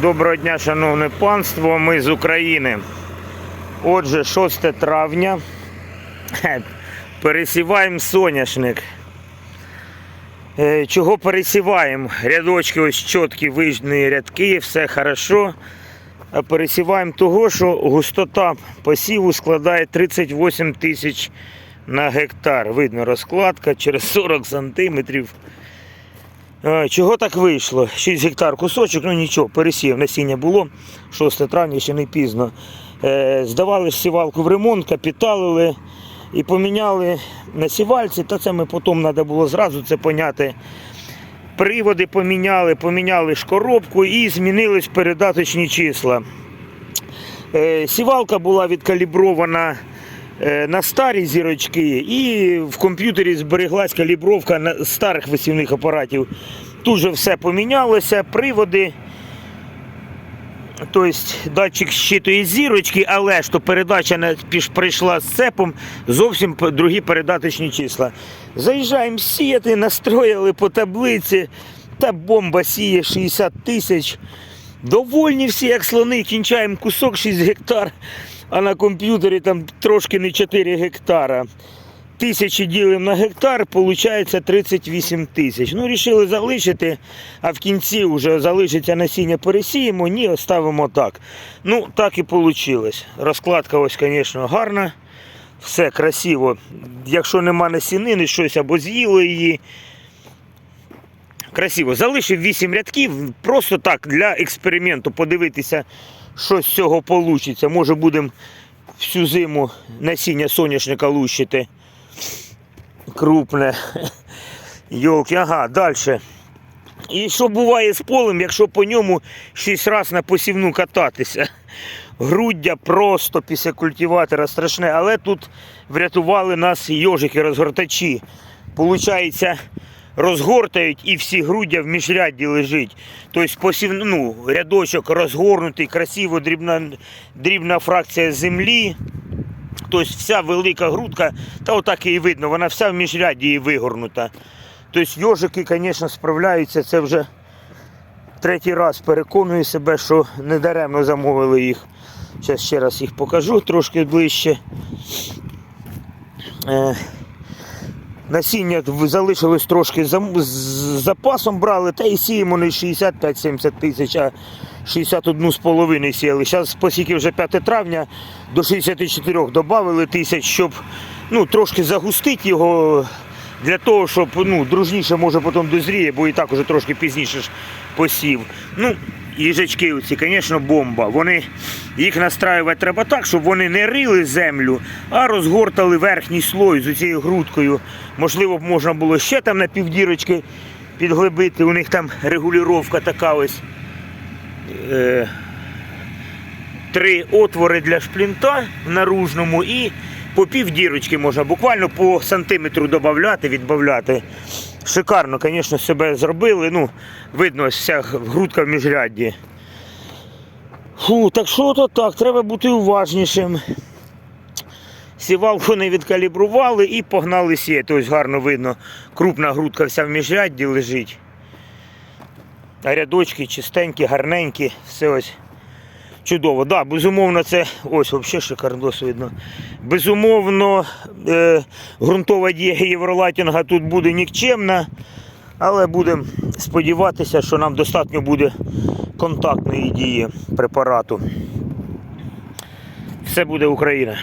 Доброго дня, шановне панство, ми з України. Отже, 6 травня. Пересіваємо соняшник. Е, Чого пересіваємо? Рядочки ось чіткі, вижні рядки, все хорошо. Пересіваємо того, що густота посіву складає 38 тисяч на гектар. Видно розкладка через 40 сантиметрів. Е, Чого так вийшло? 6 гектар кусочок, ну нічого, пересів, насіння було. 6 травня ще не пізно. Е, Здавали сівалку в ремонт, капіталили і поміняли на сівальці. Та це ми потім треба було зразу це поняти. Приводи поміняли, поміняли ж коробку і змінились передаточні числа. Е, Сівалка була відкалібрована на старі зірочки, і в комп'ютері збереглась калібровка на старих висівних апаратів. Тут же все помінялося, приводи. Тобто датчик щитує зірочки, але то передача прийшла з цепом, зовсім другі передаточні числа. Заїжджаємо сіяти, настроїли по таблиці, та бомба сіє 60 тисяч. Довольні всі, як слони, кінчаємо кусок 6 гектар, а на комп'ютері там трошки не 4 гектара. Тисячі ділимо на гектар, виходить 38 тисяч. Ну, рішили залишити, а в кінці вже залишиться насіння пересіємо, ні, оставимо так. Ну, так і вийшло. Розкладка ось, звісно, гарна. Все красиво. Якщо нема насінини, щось або з'їло її. Красиво. Залишив 8 рядків, просто так для експерименту, подивитися, що з цього вийде. Може будемо всю зиму насіння соняшника лущити. Крупне. Йолки, ага, далі. І що буває з полем, якщо по ньому 6 разів на посівну кататися? Груддя просто після культиватора страшне, але тут врятували нас йожики-розгортачі. Получається, розгортають і всі груддя в міжрядді лежить. Тобто посів, ну, рядочок розгорнутий, красиво дрібна, дрібна фракція землі. Тобто вся велика грудка, та отак і видно, вона вся в міжряді і вигорнута. Тобто йожики, звісно, справляються. Це вже третій раз переконую себе, що недаремно замовили їх. Зараз ще раз їх покажу трошки ближче. Насіння залишилось трошки з запасом брали, та і сіємо не 65-70 тисяч, а 61,5 сіяли. Зараз, оскільки вже 5 травня, до 64 додали тисяч, щоб ну, трошки загустити його для того, щоб ну, дружніше може потім дозріє, бо і так уже трошки пізніше ж посів. Ну, їжачки оці, звісно, бомба. Вони, їх настраювати треба так, щоб вони не рили землю, а розгортали верхній слой з цією грудкою. Можливо, б можна було ще там на півдірочки підглибити. У них там регулювання така ось. Е, три отвори для шплінта в наружному і по пів дірочки можна буквально по сантиметру додати, відбавляти. Шикарно, звісно, себе зробили. Ну, видно, вся грудка в міжрядді. Фу, так що то так, треба бути уважнішим. Сівалку не відкалібрували і погнали сіяти. Ось гарно видно, крупна грудка вся в міжрядді лежить. А рядочки чистенькі, гарненькі, все ось чудово. Да, безумовно, це ось взагалі шикардос видно. Безумовно, е, ґрунтова дія євролайтінга тут буде нікчемна, але будемо сподіватися, що нам достатньо буде контактної дії препарату. Все буде Україна.